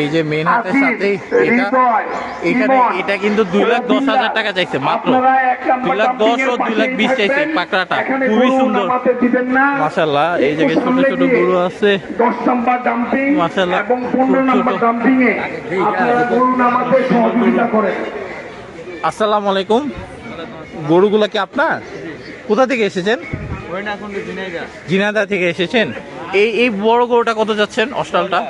এই যে মেন হাতের সাথে এটা এখানে এটা কিন্তু দুই লাখ দশ হাজার টাকা চাইছে মাত্র। দুই লাখ দশ ও দুই লাখ বিশ চাইছে। পাকড়াটা। খুবই গরু সুন্দর। মাশাল্লাহ এই জায়গায় ছোট ছোট গরু আছে। দশ নাম্বার ডাম্পিং মাশাআল্লাহ, এবং পনেরো নাম্বার ছোট। ডাম্পিংয়ে আপনারা গরু নামাতে সহযোগিতা করেন। আসসালামু আলাইকুম। গরুগুলা কি আপনার? কোথা থেকে এসেছেন? জিনাদা থেকে এসেছেন। এই এই বড় গরুটা কত যাচ্ছেন? অস্টালটা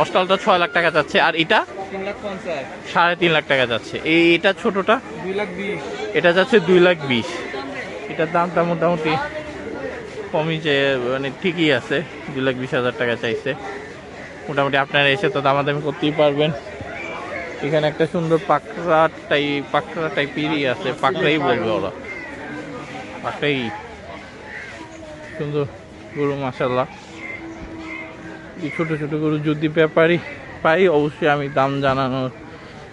অস্টালটা ছয় লাখ টাকা যাচ্ছে আর এটা? সাড়ে তিন লাখ টাকা যাচ্ছে। এই এটা ছোটটা? এটা যাচ্ছে দুই লাখ বিশ। এটার দামটা মোটামুটি কমই যে মানে ঠিকই আছে। দুই লাখ বিশ হাজার টাকা চাইছে। মোটামুটি আপনারা এসে তো দামাদামি করতেই পারবেন। এখানে একটা সুন্দর পাকড়া টাইপ পাকড়া টাইপেরই আছে। পাকড়াই বলবে ওরা। পাকড়াই। সুন্দর। গরু মাসাল্লাহ এই ছোটো ছোটো গরু যদি ব্যাপারই পাই, অবশ্যই আমি দাম জানানোর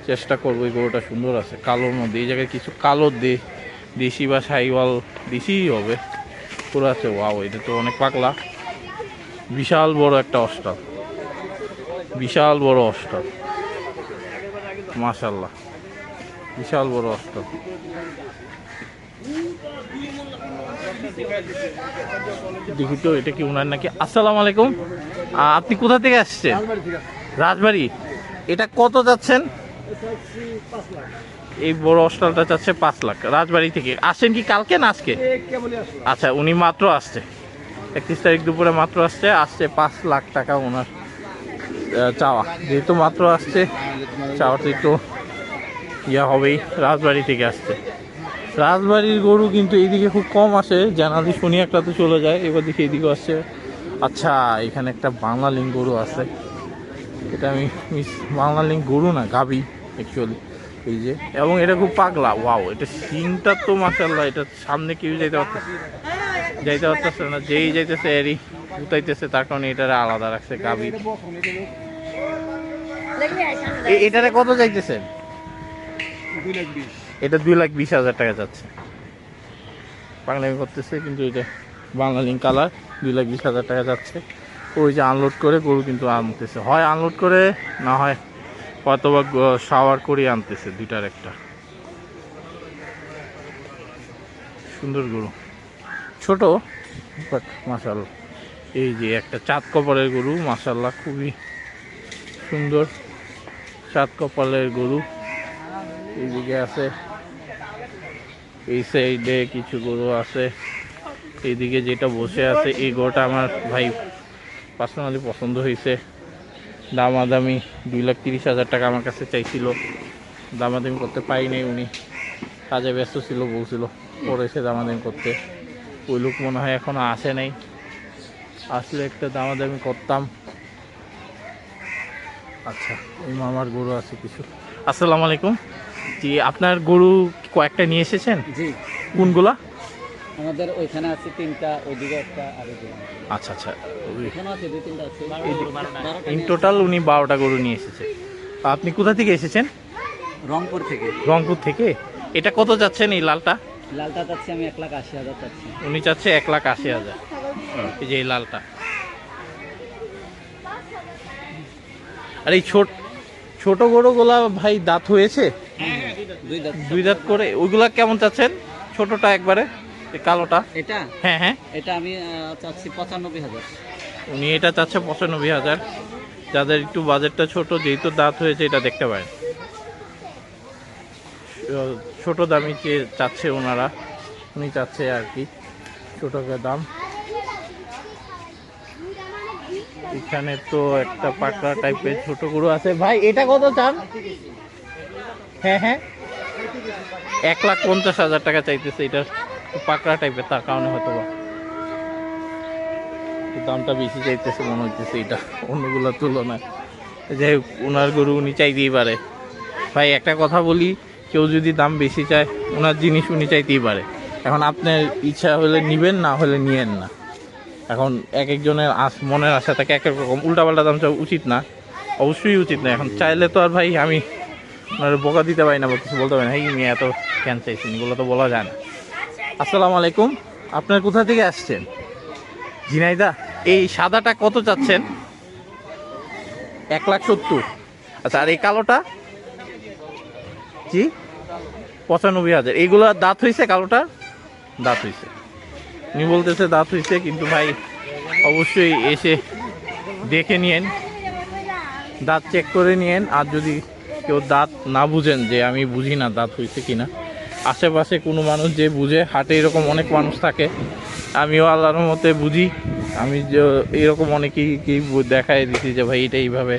চেষ্টা করব। এই গরুটা সুন্দর আছে কালোর মধ্যে। এই জায়গায় কিছু কালো দে, দেশি বা সাইওয়াল দেশিই হবে। পুরো আছে, ওয়াও, এটা তো অনেক পাকলা বিশাল বড় একটা অস্টাল। বিশাল বড় অস্টাল। মাশাল্লাহ। বিশাল বড় অস্টাল। দেখি তো, এটা কি উনার নাকি? আসসালামু আলাইকুম। আপনি কোথা থেকে আসছেন? রাজবাড়ি। এটা কত যাচ্ছেন? এই বড় অস্টালটা চাচ্ছে পাঁচ লাখ। রাজবাড়ি থেকে। আসছেন কি কালকে না আজকে? আচ্ছা উনি মাত্র আসছে। একত্রিশ তারিখ দুপুরে মাত্র আসছে। আসছে পাঁচ লাখ টাকা ওনার চাওয়া। যেহেতু মাত্র আসছে, চাওয়াটা একটু ইয়া হবেই, রাজবাড়ি থেকে আসছে। রাজবাড়ির গরু কিন্তু এইদিকে খুব কম আসে। জানালি শুনি একটা তো চলে যায়, এবার দেখি এইদিকে আসছে। আচ্ছা এখানে একটা বাংলা লিঙ্ক গরু আছে। এটা আমি মিস বাংলা লিঙ্ক গরু না গাবি অ্যাকচুয়ালি এই যে, এবং এটা খুব পাগলা ওয়াও এটা সিংটা তো মাসাল্লাহ এটা সামনে কেউ যাইতে পারতেছে যাইতে পারতেছে না, যেই যাইতেছে এরই উতাইতেছে তার কারণে এটারে আলাদা রাখছে গাবি এটারে কত যাইতেছেন এটা দুই লাখ বিশ হাজার টাকা যাচ্ছে। বাংলামি করতেছে কিন্তু এটা বাংলা লিঙ্ক কালার দুই লাখ বিশ হাজার টাকা যাচ্ছে। ওই যে আনলোড করে গরু কিন্তু আনতেছে। হয় আনলোড করে, না হয় হয়তো বা শাওয়ার করে আনতেছে দুইটার একটা। সুন্দর গরু। ছোট বাট মাসাল এই যে একটা চাঁদ কপালের গরু মাসাল্লাহ খুবই সুন্দর। চাঁদ কপালের গরু। এইদিকে আছে এই সাইডে কিছু গরু আছে। এইদিকে যেটা বসে আছে, এই গরুটা আমার ভাই পার্সোনালি পছন্দ হয়েছে। দামাদামি দুই লাখ তিরিশ হাজার টাকা আমার কাছে চাইছিল। দামাদামি করতে পারি নাই উনি। কাজে ব্যস্ত ছিল, বলছিল এসে দামাদামি করতে। ওই লোক মনে হয় এখনও আসে নাই। আসলে একটা দামাদামি করতাম। আচ্ছা মামার গরু আছে কিছু। আসসালামু আলাইকুম। জি, আপনার গরু কয়েকটা নিয়ে এসেছেন? জি। কোনগুলা? আমাদের ওইখানে আছে তিনটা ওইদিকে একটা আর ওইদিকে। আচ্ছা আচ্ছা। আছে দুই তিনটা আছে। ইন টোটাল উনি বারোটা গরু নিয়ে এসেছে। আপনি কোথা থেকে এসেছেন? রংপুর থেকে। রংপুর থেকে? এটা কত যাচ্ছেন এই লালটা? লালটা চাচ্ছি আমি এক লাখ আশি হাজার চাচ্ছি। উনি চাচ্ছে এক লাখ আশি হাজার। এই যে এই লালটা। আর এই ছোট ছোট গরুগুলা ভাই দাঁত হয়েছে? দুই দাঁত। করে ওইগুলা কেমন চাচ্ছেন? ছোটটা একবারে কালোটা। এটা? হ্যাঁ হ্যাঁ। এটা আমি চাচ্ছি পঁচানব্বই হাজার। উনি এটা চাচ্ছে পঁচানব্বই হাজার। যাদের একটু বাজেটটা ছোট যেহেতু দাঁত হয়েছে এটা দেখতে পারেন। ছোট দামি যে চাচ্ছে ওনারা উনি চাচ্ছে আর কি ছোট করে দাম। এখানে তো একটা পাকড়া টাইপের ছোট গরু আছে। ভাই এটা কত চান? হ্যাঁ হ্যাঁ। এক লাখ পঞ্চাশ হাজার টাকা চাইতেছে এটা পাকড়া টাইপের তার কারণে হয়তো বা দামটা বেশি চাইতেছে মনে হইতেছে এটা, অন্যগুলোর তুলনায়। যাই হোক ওনার গরু উনি চাইতেই পারে। ভাই, একটা কথা বলি, কেউ যদি দাম বেশি চায় ওনার জিনিস উনি চাইতেই পারে। এখন আপনার ইচ্ছা হলে নিবেন, না হলে নিয়েন না। এখন এক একজনের আশ মনের আশা থাকে এক এক রকম। উল্টাপাল্টা দাম চাওয়া উচিত না। অবশ্যই উচিত না। এখন চাইলে তো আর ভাই, আমি ওনার বোকা দিতে পারি না কিছু বলতে পারি না। এত ক্যান চাইছেন? এগুলো তো বলা যায় না। আসসালামু আলাইকুম। আপনার কোথা থেকে আসছেন? ঝিনাইদা? এই সাদাটা কত চাচ্ছেন? এক লাখ সত্তর। আচ্ছা আর এই কালোটা? জি পঁচানব্বই হাজার। এইগুলো দাঁত হয়েছে কালোটা? দাঁত হয়েছে উনি বলতেছে দাঁত হয়েছে কিন্তু ভাই, অবশ্যই এসে দেখে নিয়েন, দাঁত চেক করে নিয়েন, আর যদি কেউ দাঁত না বুঝেন যে আমি বুঝি না দাঁত হয়েছে কিনা। আশেপাশে কোনো মানুষ যে বুঝে, হাটে এরকম অনেক মানুষ থাকে। আমিও আল্লাহর মতে বুঝি। আমি যে এরকম অনেকেই কি দেখাই দিছি যে, ভাই, এটা এইভাবে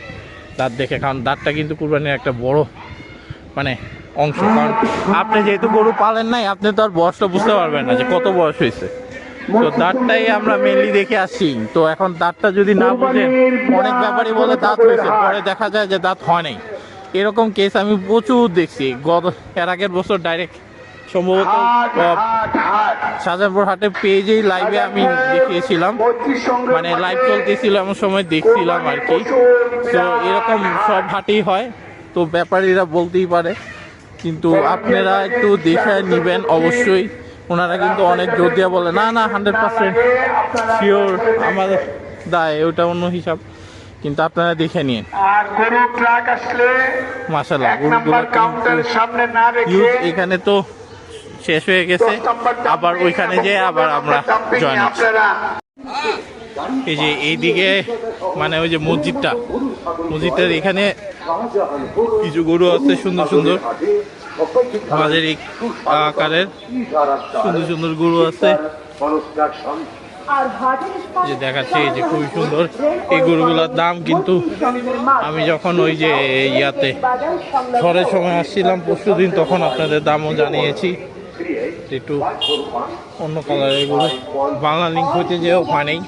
দাঁত দেখে কারণ দাঁতটা কিন্তু কুরবানির একটা বড় মানে অংশ। কারণ আপনি যেহেতু গরু পালেন নাই, আপনি তো আর বয়সটা বুঝতে পারবেন না যে কত বয়স হয়েছে তো দাঁতটাই আমরা মেনলি দেখে আসছি। তো এখন দাঁতটা যদি না বুঝেন, অনেক ব্যাপারই বলে দাঁত হয়েছে পরে দেখা যায় যে দাঁত হয় নাই। এরকম কেস আমি প্রচুর দেখছি। গত এর আগের বছর ডাইরেক্ট সম্ভবত হাট হাট হাট। শাহজাহানপুর হাটের পেজেই লাইভে আমি দেখিয়েছিলাম। মানে লাইভ চলতেছিল এমন সময় দেখছিলাম আর কি। তো এরকম সব হাটেই হয়। তো ব্যাপারীরা বলতেই পারে। কিন্তু আপনারা একটু দেখে নেবেন অবশ্যই। ওনারা কিন্তু অনেক জোর দিয়ে বলে না না হান্ড্রেড পার্সেন্ট শিওর আমাদের দায় ওটা অন্য হিসাব। কিন্তু আপনারা দেখে নিন। আর গরু ট্রাক আসলে এক নাম্বার কাউন্টারের সামনে না রেখে এখানে তো শেষ হয়ে গেছে। আবার ওইখানে যেয়ে আবার আমরা জয়েন আপনারা এই যে এইদিকে মানে ওই যে মসজিদটা। মসজিদটার এখানে কিছু গরু আছে সুন্দর সুন্দর। আমাদের এই আকারের সুন্দর সুন্দর গরু আছে। যে দেখাচ্ছে এই যে খুবই সুন্দর এই গরুগুলোর দাম কিন্তু আমি যখন ওই যে ইয়াতে ঝড়ের সময় আসছিলাম পরশু দিন তখন আপনাদের দামও জানিয়েছি। একটু অন্য কালারের গরু। বাংলা লিঙ্ক হইতে যে ওখানেই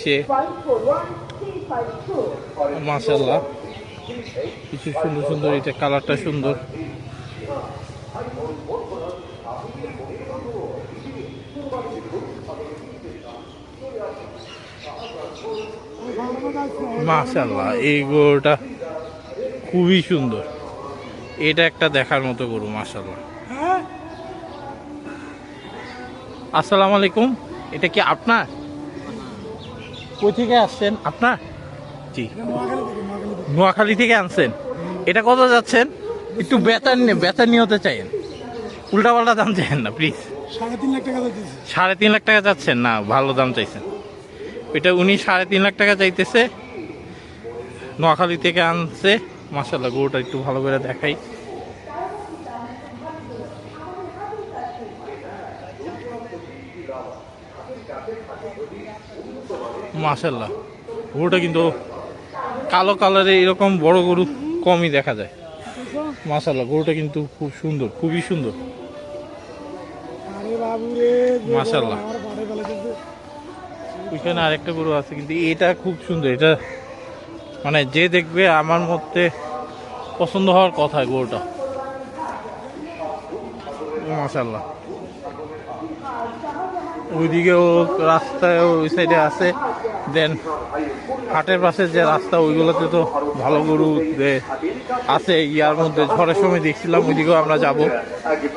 সে। মাসাল্লাহ কিছু সুন্দর সুন্দর এটা কালারটা সুন্দর। মাশাল্লাহ এই গরুটা খুবই সুন্দর। এটা একটা দেখার মতো গরু মাশাল্লাহ আসসালামু আলাইকুম এটা কি আপনার? কই থেকে আসছেন? আপনার? জি। নোয়াখালী থেকে আনছেন। এটা কত যাচ্ছেন? একটু বেতার নিয়ে বেতার নিয়ে হতে চাইেন উল্টা পাল্টা দাম চাইেন না প্লিজ সাড়ে তিন লাখ টাকা সাড়ে তিন লাখ টাকা চাচ্ছেন না ভালো দাম চাইছেন। এটা উনি সাড়ে তিন লাখ টাকা চাইতেছে। নোয়াখালী থেকে আনছে। মাসাল্লাহ গরুটা একটু ভালো করে দেখাই। মাসাল্লাহ গরুটা কিন্তু কালো কালারে এরকম বড় গরু কমই দেখা যায়। মাসাল্লাহ গরুটা কিন্তু খুব সুন্দর খুবই সুন্দর। আরে বাবু রে যে মাশাআল্লাহ। আমার বাড়ি বেলা কিন্তু ওইখানে আরেকটা গরু আছে, কিন্তু এটা খুব সুন্দর। এটা মানে যে দেখবে আমার মধ্যে পছন্দ হওয়ার কথা গরুটা। মাসাল্লাহ ওইদিকেও রাস্তায় ওই সাইডে আছে, দেন হাটের পাশে যে রাস্তা, ওইগুলোতে তো ভালো গরু আছে। ইয়ার মধ্যে ঝড়ের সময় দেখছিলাম, ওইদিকেও আমরা যাব।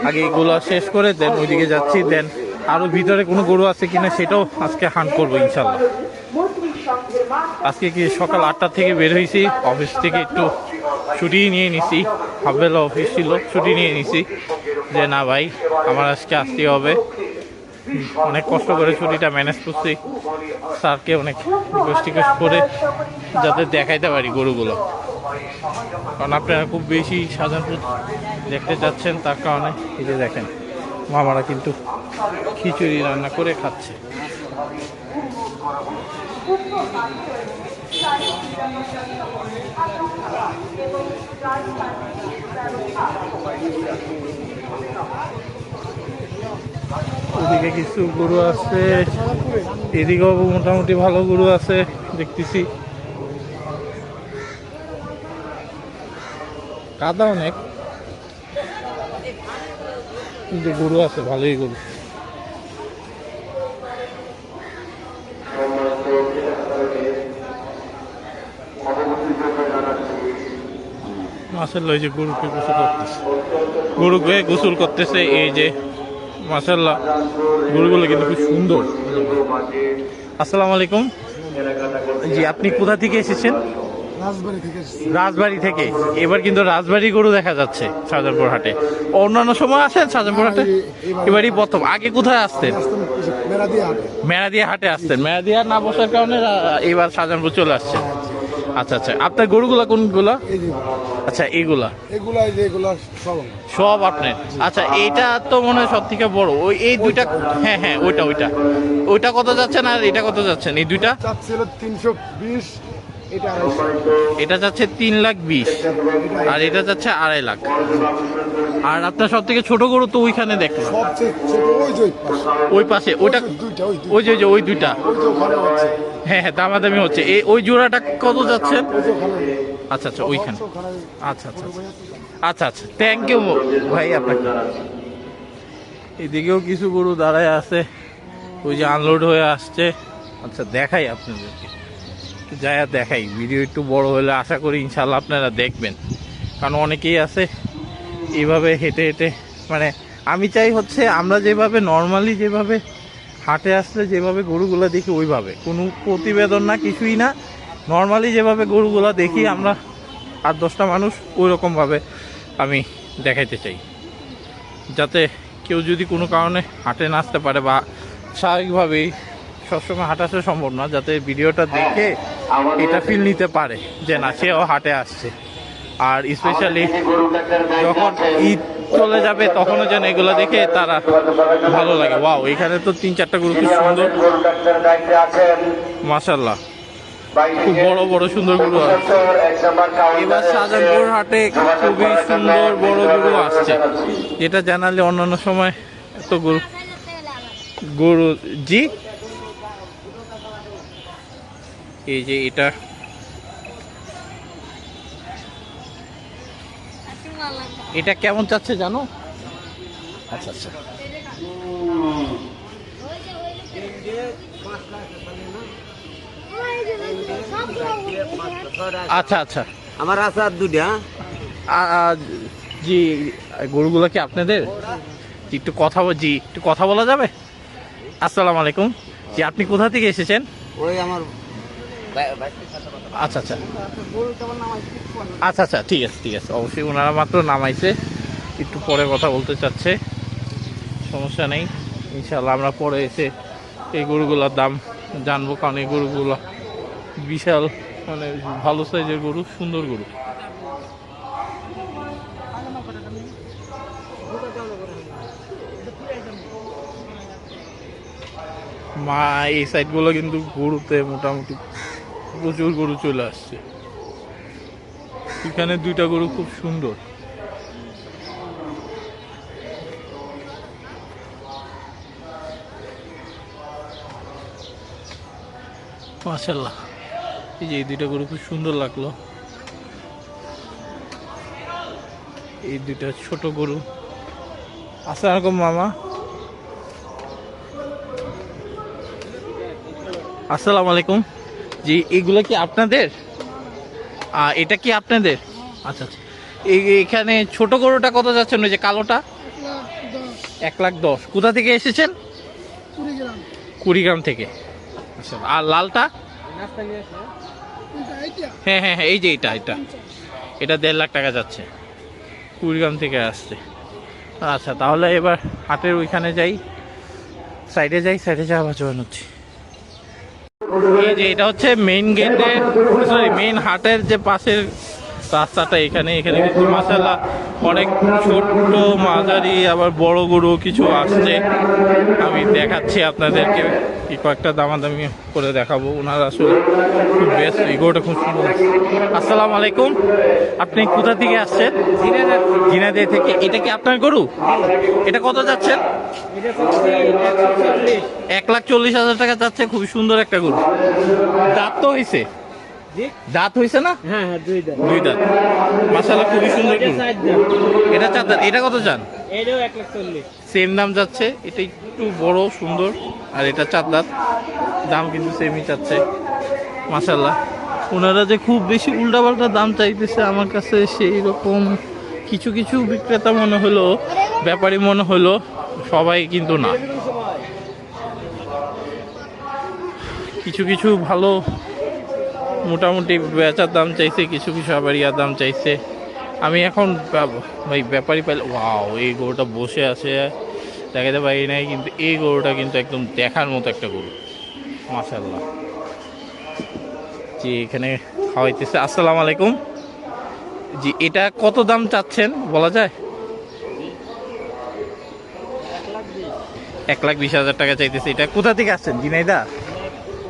আগে এগুলো শেষ করে দেন ওইদিকে যাচ্ছি, দেন আরও ভিতরে কোনো গরু আছে কিনা সেটাও আজকে হান করব ইনশাল্লাহ। আজকে কি সকাল আটটা থেকে বের হয়েছি অফিস থেকে একটু ছুটি নিয়ে নিছি। হাফবেলা অফিস ছিল, ছুটি নিয়ে নিছি। যে না ভাই, আমার আজকে আসতে হবে। অনেক কষ্ট করে ছুটিটা ম্যানেজ করছি। স্যারকে অনেক রিকোয়েস্ট টিকোয়েস্ট করে যাতে দেখাইতে পারি গরুগুলো। কারণ আপনারা খুব বেশি সাজানপুর দেখতে চাচ্ছেন তার কারণে, এই দেখেন। মামারা কিন্তু খিচুড়ি রান্না করে খাচ্ছে। ওদিকে কিছু গরু আছে, এদিকেও মোটামুটি ভালো গরু আছে, দেখতেছি। কাদা অনেক। কিন্তু গরু আছে, ভালোই গরু। মাসাল্লাহ এই যে গরুকে গোসল করতেছে। গরুকে গোসল করতেছে, এই যে মাসাল্লাহ গরুগুলো কিন্তু খুব সুন্দর। আসসালামু আলাইকুম। জি, আপনি কোথা থেকে এসেছেন? রাজবাড়ি থেকে এবার কিন্তু রাজবাড়ি গরু দেখা যাচ্ছে শাহজাহানপুর হাটে। অন্যান্য সময় আসেন শাহজাহানপুর হাটে? এবারই প্রথম। আগে কোথায় আসতেন? মেরাদিয়া হাটে। আসতেন। মেরাদিয়া না বসার কারণে এবার শাহজাহানপুর চলে আসছে। আচ্ছা আচ্ছা। আপনার গরুগুলা কোনগুলা? আচ্ছা এগুলা। এই যে এগুলা সব সব আপনার। আচ্ছা এইটা তো মনে হয় সব থেকে বড়। ওই এই দুইটা হ্যাঁ হ্যাঁ ওইটা ওইটা। ওইটা কত যাচ্ছেন আর এটা কত যাচ্ছেন? এই দুইটা? চাচ্ছিল তিনশো বিশ এটা যাচ্ছে তিন লাখ বিশ। আর এটা যাচ্ছে আড়াই লাখ। আর আপনার সব থেকে ছোট গরু তো ওইখানে দেখলাম। ওই পাশে। ওই ওইটা ওই যে ওই দুইটা। হ্যাঁ হ্যাঁ দামাদামি হচ্ছে। এই ওই জোড়াটা কত যাচ্ছেন ওই যে ওখানে। আচ্ছা আচ্ছা ওইখানে। আচ্ছা আচ্ছা আচ্ছা। আচ্ছা আচ্ছা থ্যাংক ইউ ভাই আপনাকে। এদিকেও কিছু গরু দাঁড়ায় আছে। ওই যে আনলোড হয়ে আসছে। আচ্ছা দেখাই আপনাদেরকে। যাই আর দেখাই। ভিডিও একটু বড় হলে আশা করি ইনশাল্লাহ আপনারা দেখবেন। কারণ অনেকেই আছে এইভাবে হেঁটে হেঁটে মানে আমি চাই হচ্ছে আমরা যেভাবে নর্মালি যেভাবে হাটে আসলে যেভাবে গরুগুলো দেখি ওইভাবে। কোনো প্রতিবেদন না, কিছুই না। নর্মালি যেভাবে গরুগুলো দেখি আমরা আট দশটা মানুষ ওই রকমভাবে আমি দেখাইতে চাই। যাতে কেউ যদি কোনো কারণে হাটে না আসতে পারে বা স্বাভাবিকভাবেই সবসময় হাটে সম্ভব না যাতে ভিডিওটা দেখে এটা ফিল নিতে পারে যে না সেও হাটে আসছে। আর স্পেশালি যখন ঈদ চলে যাবে তখনও যেন এগুলো দেখে তারা ভালো লাগে। ওয়াও এখানে তো তিন চারটা গরু খুব সুন্দর। মাসাল্লাহ খুব বড় বড় সুন্দর গরু আছে। এবার শাহজাহানপুর হাটে খুবই সুন্দর বড় গরু আসছে। যেটা জানালে অন্যান্য সময় এত গরু গরু জি? এই যে এটা। এটা কেমন চাচ্ছে জানো? আচ্ছা আচ্ছা। আচ্ছা আচ্ছা। আমার আছে আর দুটা আ- জি গরুগুলো কি আপনাদের? একটু কথা জি একটু কথা বলা যাবে? আসসালামু আলাইকুম। জি আপনি কোথা থেকে এসেছেন? ওই আমার আচ্ছা আচ্ছা। আচ্ছা আচ্ছা ঠিক আছে ঠিক আছে। অবশ্যই ওনারা মাত্র নামাইছে। একটু পরে কথা বলতে চাচ্ছে। সমস্যা নেই। ইনশাল্লাহ আমরা পরে এসে এই গরুগুলোর দাম জানব, কারণ এই গরুগুলো বিশাল মানে ভালো সাইজের গরু, সুন্দর গরু। মা, এই সাইডগুলো কিন্তু গরুতে মোটামুটি প্রচুর গরু চলে আসছে। এখানে দুইটা গরু খুব সুন্দর। মাশাল্লাহ এই যে এই দুইটা গরু খুব সুন্দর লাগল। এই দুইটা ছোট গরু। আসসালামু আলাইকুম মামা। আসসালামু আলাইকুম জি, এগুলো কি আপনাদের? এটা কি আপনাদের? আচ্ছা আচ্ছা। এখানে ছোট গরুটা কত যাচ্ছেন ওই যে কালোটা? এক লাখ দশ। কোথা থেকে এসেছেন? কুড়িগ্রাম থেকে। আচ্ছা আর লালটা? হ্যাঁ হ্যাঁ হ্যাঁ এই যে এটা এটা। এটা দেড় লাখ টাকা যাচ্ছে। কুড়িগ্রাম থেকে আসছে। আচ্ছা তাহলে এবার হাটের ওইখানে যাই। সাইডে যাই, সাইডে যাওয়া জয়েন হচ্ছি। যে এটা হচ্ছে মেইন গেটের সরি মেইন হাটের যে পাশের রাস্তাটা এখানে এখানে কিন্তু মাসাল্লাহ অনেক ছোট্ট মাঝারি, আবার বড় গরু কিছু আসছে। আমি দেখাচ্ছি আপনাদেরকে। কয়েকটা দামাদামি করে দেখাবো। ওনার আসলে খুব বেস্ট এই গরুটা খুব সুন্দর। আসসালামু আলাইকুম। আপনি কোথা থেকে আসছেন? জিনাদের থেকে। এটা কি আপনার গরু? এটা কত যাচ্ছেন এক লাখ চল্লিশ হাজার টাকা যাচ্ছে। খুবই সুন্দর একটা গরু। দাঁত তো হয়েছে দাঁত হয়েছে না? হ্যাঁ হ্যাঁ দুই দাঁত। মাসালা খুবই সুন্দর এটা চার দাঁত। এটা কত চান? এটাও এক লাখ চল্লিশ। সেম দাম যাচ্ছে। এটা একটু বড় সুন্দর। আর এটা চার দাঁত। দাম কিন্তু সেমই চাচ্ছে। মাসাল্লাহ ওনারা যে খুব বেশি উল্টাপাল্টা দাম চাইতেছে আমার কাছে সেই রকম কিছু কিছু বিক্রেতা মনে হলো ব্যাপারী মনে হলো সবাই কিন্তু না। কিছু কিছু ভালো মোটামুটি বেচার দাম চাইছে, কিছু কিছু আবার ইয়ার দাম চাইছে। আমি এখন ভাই, ব্যাপারই পাইলে, ওয়াও, এই গরুটা বসে আছে। দেখাতে পারি নাই, কিন্তু এই গরুটা কিন্তু একদম দেখার মতো একটা গরু। মাশাল্লাহ জি, এখানে খাওয়াইতেছে। আসসালামু আলাইকুম। জি, এটা কত দাম চাচ্ছেন, বলা যায়? এক লাখ বিশ। হাজার টাকা চাইতেছে। এটা কোথা থেকে আসছেন জিনাইদা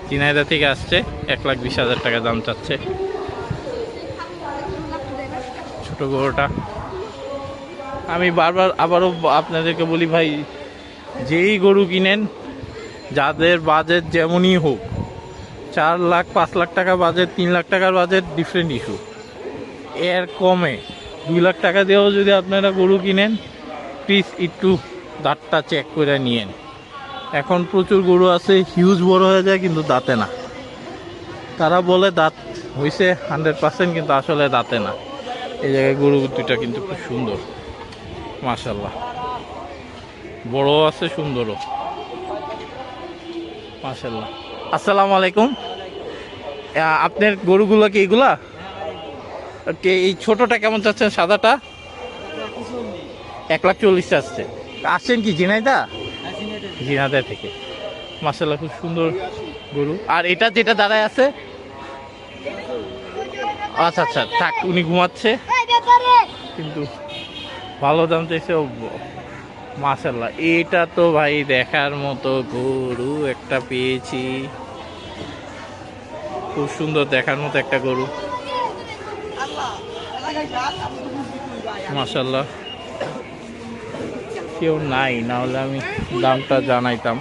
জিনাইদা থেকে আসছে, এক লাখ বিশ হাজার টাকা দাম চাচ্ছে। ছোট গরুটা। আমি বারবার আবারও আপনাদেরকে বলি ভাই, যেই গরু কিনেন, যাদের বাজেট যেমনই হোক, চার লাখ, পাঁচ লাখ টাকা বাজেট, তিন লাখ টাকার বাজেট ডিফারেন্ট ইস্যু এর কমে দুই লাখ টাকা দিয়েও যদি আপনারা গরু কিনেন প্লিজ একটু দাঁতটা চেক করে নিয়েন। এখন প্রচুর গরু আছে হিউজ বড় হয়ে যায় কিন্তু দাঁতে না। তারা বলে দাঁত হয়েছে হান্ড্রেড পার্সেন্ট কিন্তু আসলে দাঁতে না। এই জায়গায় গরু দুইটা কিন্তু খুব সুন্দর মাশাল্লাহ বড় আছে, সুন্দরও। মাশাল্লাহ আসসালামু আলাইকুম। আপনার গরুগুলো কি এগুলা? কে এই ছোটটা কেমন চাচ্ছেন, সাদাটা? এক লাখ চল্লিশ আসছে আসছেন কি জিনাইদা জিনাদা থেকে। মাসাল্লাহ খুব সুন্দর গরু। আর এটা যেটা দাঁড়ায় আছে? আচ্ছা আচ্ছা থাক, উনি ঘুমাচ্ছে। কিন্তু ভালো দাম চাইছে মাসাল্লাহ এটা তো ভাই দেখার মতো গরু একটা পেয়েছি। খুব সুন্দর দেখার মতো একটা গরু। মাসাল্লাহ কেউ নাই না হলে আমি দামটা জানাইতাম।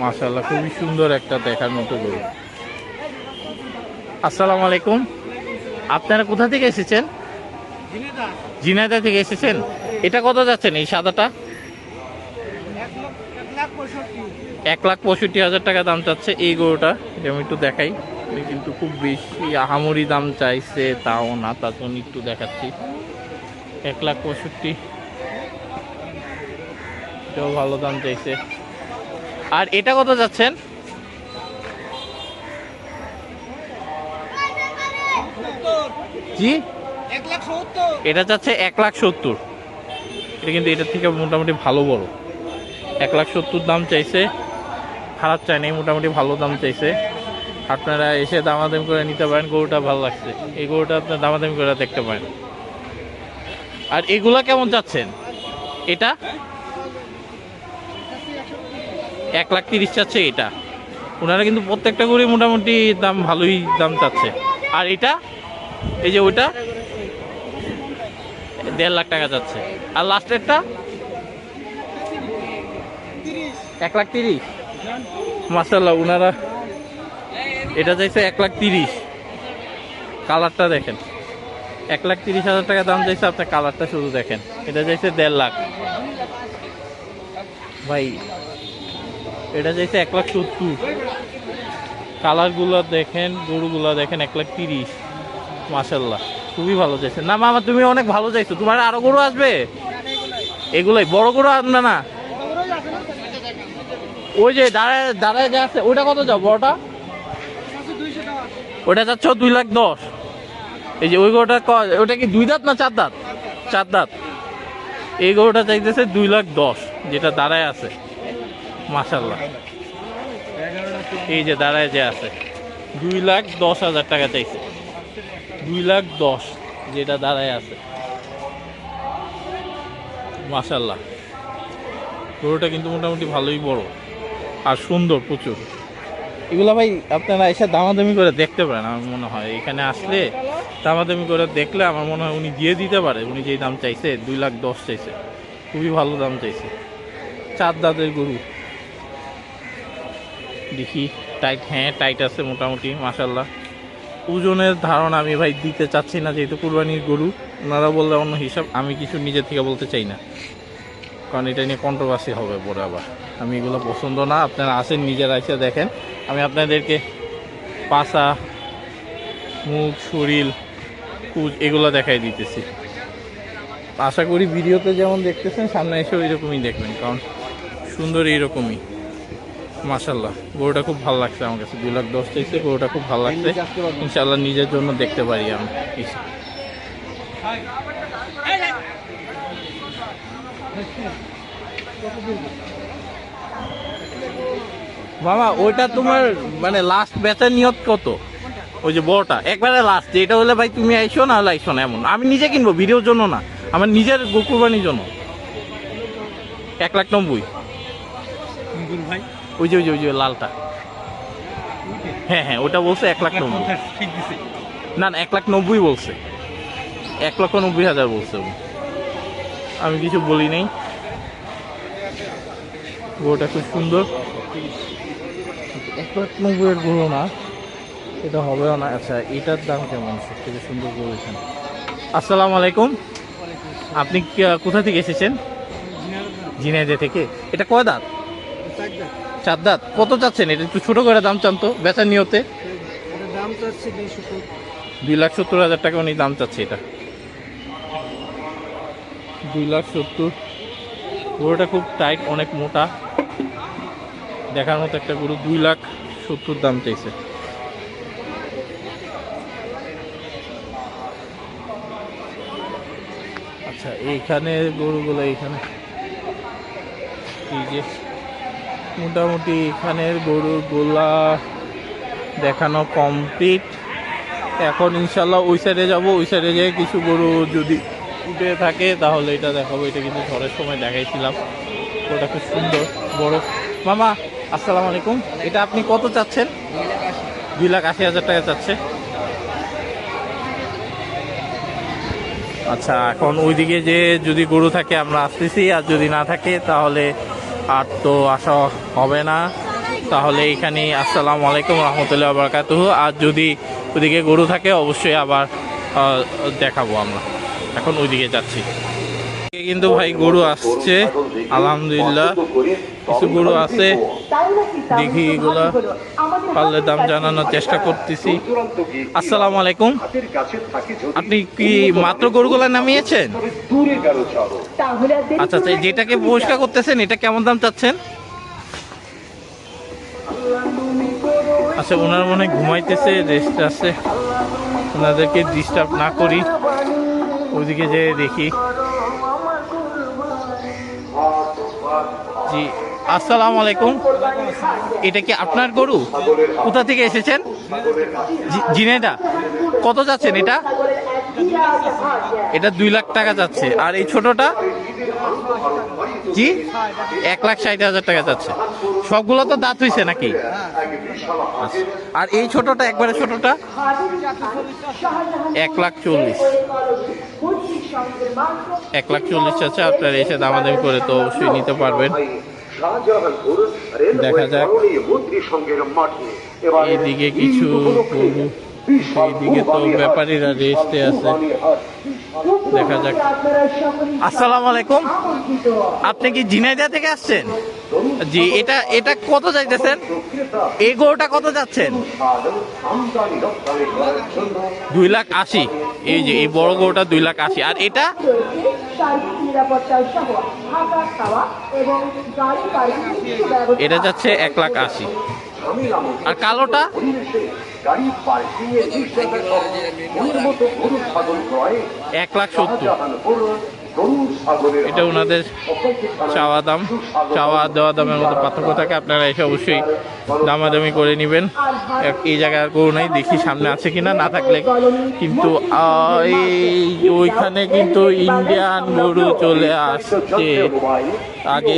মাসাল্লাহ খুবই সুন্দর একটা দেখার মতো গরু। আসসালামু আলাইকুম। আপনারা কোথা থেকে এসেছেন? জিনাদা থেকে এসেছেন? এটা কত যাচ্ছেন এই সাদাটা? এক লাখ পঁয়ষট্টি হাজার টাকা দাম চাচ্ছে এই গরুটা। আমি একটু দেখাই। কিন্তু খুব বেশি আহামরি দাম চাইছে, তাও না জন্য একটু দেখাচ্ছি। এক লাখ পঁয়ষট্টি এটাও ভালো দাম চাইছে। আর এটা কত যাচ্ছেন? জি? এটা যাচ্ছে এক লাখ সত্তর। এটা কিন্তু এটার থেকে মোটামুটি ভালো বড়। এক লাখ সত্তর দাম চাইছে। খারাপ চাই নাই, মোটামুটি ভালো দাম চাইছে। আপনারা এসে দামাদামি করে নিতে পারেন, গরুটা ভালো লাগছে। এই গরুটা আপনার দামাদামি করে দেখতে পারেন। আর এগুলা কেমন চাচ্ছেন এটা? এক লাখ তিরিশ চাচ্ছে এটা। ওনারা কিন্তু প্রত্যেকটা করে মোটামুটি দাম ভালোই দাম চাচ্ছে। আর এটা? এই যে ওইটা? দেড় লাখ টাকা যাচ্ছে আর লাস্টেরটা এক লাখ তিরিশ। মাসাল্লাহ ওনারা এটা চাইছে এক লাখ তিরিশ। কালারটা দেখেন। এক লাখ তিরিশ হাজার টাকা দাম চাইছে, আপনার কালারটা শুধু দেখেন। এটা চাইছে দেড় লাখ। ভাই এটা চাইছে এক লাখ সত্তর। কালারগুলো দেখেন, গরুগুলো দেখেন, এক লাখ তিরিশ। মাসাল্লাহ খুবই ভালো চাইছে। না মামা, তুমি অনেক ভালো চাইছো। তোমার আরও গরু আসবে? এগুলোই, বড় গরু আনবে না ওই যে দাঁড়ায় দাঁড়ায় যে আছে, ওইটা কত যাও, বড়টা? ওটা যাচ্ছ দুই লাখ দশ। এই যে ওই গরুটা ওটা কি দুই দাঁত না চার দাঁত? চার দাঁত। এই গরুটা চাইতেছে দুই লাখ দশ, যেটা দাঁড়ায় আছে। মাসাল্লাহ এই যে দাঁড়ায় যে আছে, দুই লাখ দশ হাজার টাকা চাইছে। দুই লাখ দশ যেটা দাঁড়ায় আছে। মাসাল্লাহ গরুটা কিন্তু মোটামুটি ভালোই বড় আর সুন্দর প্রচুর। এগুলো ভাই আপনারা এসে দামাদামি করে দেখতে পারেন, আমার মনে হয়। এখানে আসলে দামাদামি করে দেখলে আমার মনে হয় উনি দিয়ে দিতে পারে। উনি যেই দাম চাইছে, দুই লাখ দশ চাইছে। খুবই ভালো দাম চাইছে। চার দাঁতের গরু। দেখি টাইট হ্যাঁ টাইট আছে মোটামুটি মাসাল্লাহ ওজনের ধারণা আমি ভাই দিতে চাচ্ছি না, যেহেতু কুরবানির গরু, ওনারা বললে অন্য হিসাব, আমি কিছু নিজে থেকে বলতে চাই না। কারণ এটা নিয়ে কন্ট্রোভার্সি হবে পরে আবার। আমি এগুলো পছন্দ না, আপনারা আসেন, নিজেরা এসে দেখেন। আমি আপনাদেরকে পাশা মুখ, শরীর কুচ এগুলো দেখাই দিতেছি। আশা করি ভিডিওতে যেমন দেখতেছেন, সামনে এসে ওই রকমই দেখবেন, কারণ সুন্দর এইরকমই। মাশাল্লাহ গরুটা খুব ভালো লাগছে আমার কাছে। দুই লাখ দশ চাইছে, গরুটা খুব ভালো লাগছে। ইনশাল্লাহ নিজের জন্য দেখতে পারি আমি। মামা ওইটা তোমার মানে লাস্ট ব্যাচের নিয়ত কত? ওই যে বড়টা, একবারে লাস্ট এটা হলে ভাই তুমি আইসো, না হলে আইসো না, এমন। আমি নিজে কিনবো, ভিডিওর জন্য না। আমার নিজের গোকুরবানির জন্য। এক লাখ নব্বই। ভাই। ওই যে ওই যে ওই যে লালটা। হ্যাঁ হ্যাঁ ওটা বলছে এক লাখ নব্বই। না না, এক লাখ নব্বই বলছে। এক লক্ষ নব্বই হাজার বলছে। আমি কিছু বলি নাই। গরুটা খুব সুন্দর। এক লাখ নব্বইয়ের গরু না, এটা হবেও না। আচ্ছা এটার দাম কেমন? সব থেকে সুন্দর গরু এখানে। আসসালামু আলাইকুম। আপনি কোথা থেকে এসেছেন? ঝিনাইদে থেকে। এটা কয় দাঁত? চার দাঁত কত চাচ্ছেন? এটা একটু ছোট করে দাম চান তো বেচার নিয়তে। দুই লাখ সত্তর হাজার টাকা উনি দাম চাচ্ছে এটা। দুই লাখ সত্তর। গরুটা খুব টাইট অনেক মোটা। দেখার মতো একটা গরু দুই লাখ সত্তর দাম চাইছে। আচ্ছা এইখানে গরুগুলো এইখানে। এই যে মোটামুটি এখানের গরুগুলা দেখানো কমপ্লিট এখন ইনশাল্লাহ ওই সাইডে যাব, ওই সাইডে যেয়ে কিছু গরু যদি উঠে থাকে, তাহলে এটা দেখাবো। এটা কিন্তু ঝড়ের সময় দেখাইছিলাম। ওটা খুব সুন্দর, বড়। মামা, আসসালামু আলাইকুম। এটা আপনি কত চাচ্ছেন? দুই লাখ আশি হাজার টাকা চাচ্ছে। আচ্ছা এখন ওইদিকে যে যদি গরু থাকে, আমরা আসতেছি। আর যদি না থাকে, তাহলে আর তো আসা হবে না। তাহলে এখানে আসসালামু আলাইকুম রহমতুল্লাহ বরকাতুহ। আর যদি ওইদিকে গরু থাকে, অবশ্যই আবার দেখাবো আমরা। এখন ওইদিকে যাচ্ছি। কিন্তু ভাই গরু আসছে। আলহামদুলিল্লাহ। কিছু গরু আছে। দেখি এগুলা। পারলে দাম জানানোর চেষ্টা করতেছি। আসসালামু আলাইকুম। আপনি কি মাত্র গরুগুলা নামিয়েছেন? আচ্ছা আচ্ছা যেটাকে পরিষ্কার করতেছেন, এটা কেমন দাম চাচ্ছেন? আচ্ছা ওনার মনে ঘুমাইতেছে রেস্ট আছে। ওনাদেরকে ডিস্টার্ব না করি। ওইদিকে যে দেখি। জি। আসসালামু আলাইকুম। এটা কি আপনার গরু? কোথা থেকে এসেছেন? জিনেদা। কত যাচ্ছেন এটা? এটা দুই লাখ টাকা যাচ্ছে। আর এই ছোটটা? জি এক লাখ ষাট হাজার টাকা যাচ্ছে। সবগুলো তো দাঁত হয়েছে নাকি। আর এই ছোটটা, একবারে ছোটটা? এক লাখ চল্লিশ। এক লাখ চল্লিশ আছে আপনারা এসে দামাদামি করে তো অবশ্যই নিতে পারবেন। দেখা যাক। এদিকে কিছু গরু এইদিকে তো ব্যাপারীরা রেস্টে আছে। দেখা যাক। আসসালামু আলাইকুম। আপনি কি ঝিনাইদা থেকে আসছেন? জি এটা এটা কত যাইতেছেন? এই গরুটা কত যাচ্ছেন? দুই লাখ আশি। এই যে এই বড় গরুটা দুই লাখ আশি। আর এটা? এটা যাচ্ছে এক লাখ আশি। আর এবং গাড়ি পার্কিং যাচ্ছে এক লাখ আশি আর এক লাখ সত্তর। এটা ওনাদের চাওয়া দাম। চাওয়া দেওয়া দামের মধ্যে পার্থক্য থাকে আপনারা এসে অবশ্যই দামাদামি করে নেবেন। এক- এই জায়গায় গরু নাই দেখি সামনে আছে কিনা না থাকলে কিন্তু এই ওইখানে কিন্তু ইন্ডিয়ান গরু চলে আসছে। আগে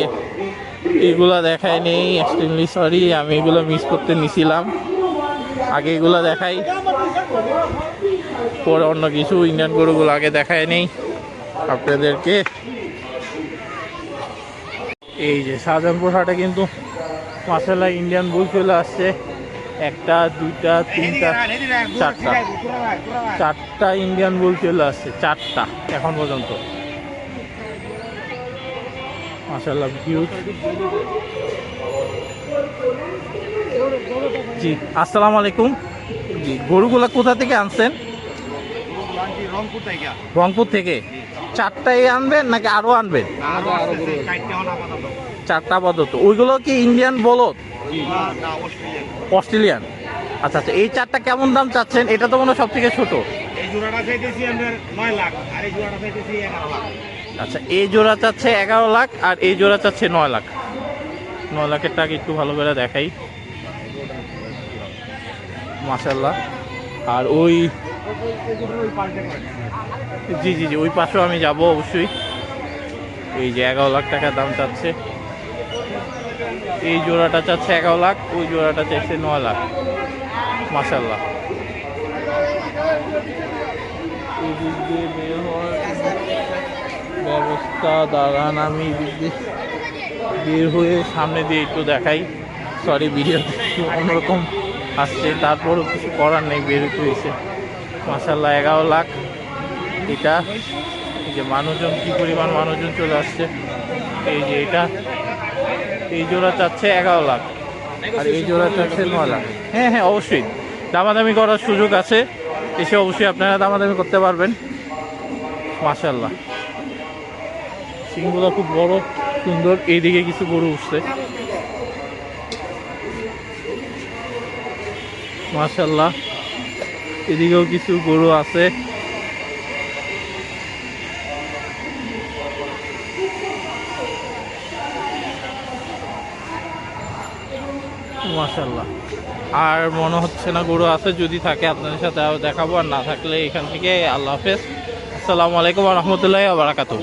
এগুলা দেখায় নেই এক্সট্রিমলি সরি আমি এগুলো মিস করতে নিছিলাম। আগে এগুলো দেখাই। পরে অন্য কিছু ইন্ডিয়ান গরুগুলো আগে দেখায় নেই। আপনাদেরকে। এই যে শাহজাহানপুর হাটে কিন্তু মাসালা ইন্ডিয়ান বুল চলে আসছে। একটা, দুইটা, তিনটা, চারটা। চারটা ইন্ডিয়ান বুল চলে আসছে, চারটা এখন পর্যন্ত। মাসাল্লাহ ভিউ জি আসসালামু আলাইকুম। জি গরুগুলা কোথা থেকে আনছেন? রংপুর থেকে। চারটাই আনবেন নাকি আরও আনবেন? চারটা পদ্ধত ওইগুলো কি ইন্ডিয়ান বলদ? অস্ট্রেলিয়ান। আচ্ছা আচ্ছা এই চারটা কেমন দাম চাচ্ছেন? এটা তো মনে হয় সব থেকে ছোট আচ্ছা এই জোড়া চাচ্ছে এগারো লাখ আর এই জোড়া চাচ্ছে নয় লাখ। নয় লাখের টাকা একটু ভালো করে দেখাই। মাসাল্লাহ আর ওই জি জি জি, ওই পাশেও আমি যাব অবশ্যই। এই যে এগারো লাখ টাকা দাম চাচ্ছে। এই জোড়াটা চাচ্ছে এগারো লাখ, ওই জোড়াটা চাইছে নয় লাখ। মাসাল্লাহ ব্যবস্থা, দাঁড়ান আমি বের হয়ে সামনে দিয়ে একটু দেখাই। সরি ভিডিও একটু অন্যরকম। আসছে তারপরও কিছু করার নেই, বের হয়েছে মাসাল্লাহ এগারো লাখ এটা। এই যে মানুষজন, কী পরিমাণ মানুষজন চলে আসছে। এই যে এটা। এই জোড়া চাচ্ছে এগারো লাখ। আর এই জোড়া চাচ্ছে নয় লাখ। হ্যাঁ হ্যাঁ অবশ্যই। দামাদামি করার সুযোগ আছে। এসে অবশ্যই আপনারা দামাদামি করতে পারবেন। মাশাল্লাহ সিংগুলো খুব বড়, সুন্দর। এইদিকে কিছু গরু উঠছে। মাশাল্লাহ এদিকেও কিছু গরু আছে। মাশাল্লাহ আর মনে হচ্ছে না গরু আছে, যদি থাকে আপনাদের সাথে দেখাবো, আর না থাকলে এখান থেকে আল্লাহ হাফেজ। আসসালামু আলাইকুম রহমতুল্লাহ বারাকাতু